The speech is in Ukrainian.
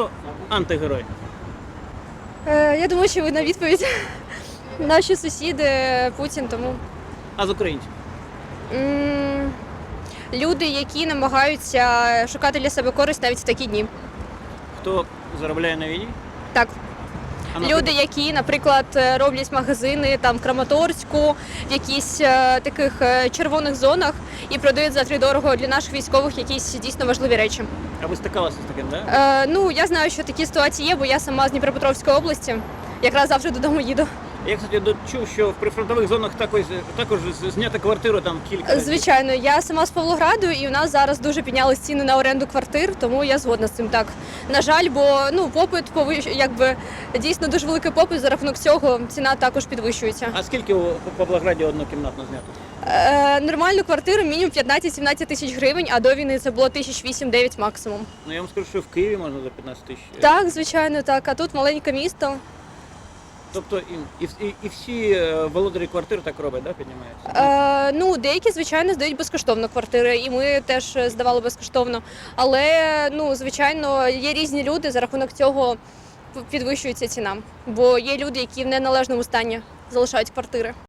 хто антигерой? Е, я думаю, що видна відповідь. Наші сусіди Путін, тому А з українців? м, люди, які намагаються шукати для себе користь навіть в такі дні. Хто заробляє на війні? Так, люди, які, наприклад, е, роблять магазини там в Краматорську, в якісь е, таких е, червоних зонах і продають за три дорого для наших військових якісь дійсно важливі речі. А ви стикалися з таким, да? Е, ну я знаю, що такі ситуації є, бо я сама з Дніпропетровської області. Якраз завтра додому їду. Я, кстати, чув, що в прифронтових зонах також, також з- зняти квартиру там кілька. Звичайно, я сама з Павлограду, і у нас зараз дуже підняли ціни на оренду квартир, тому я згодна з цим так. На жаль, бо ну попит повищ... якби дійсно дуже великий попит. За рахунок цього ціна також підвищується. А скільки у Павлограді однокімнатно знято? Е, нормальну квартиру мінімум 15-17 тисяч гривень, а до війни це було 1008-9 максимум. Ну я вам скажу, що в Києві можна за 15 тисяч. Так, звичайно, так. А тут маленьке місто. Тобто і, і, і, всі е, володарі квартир так роблять, да, піднімаються? Е, ну, деякі, звичайно, здають безкоштовно квартири, і ми теж здавали безкоштовно. Але ну, звичайно, є різні люди, за рахунок цього підвищується ціна. Бо є люди, які в неналежному стані залишають квартири.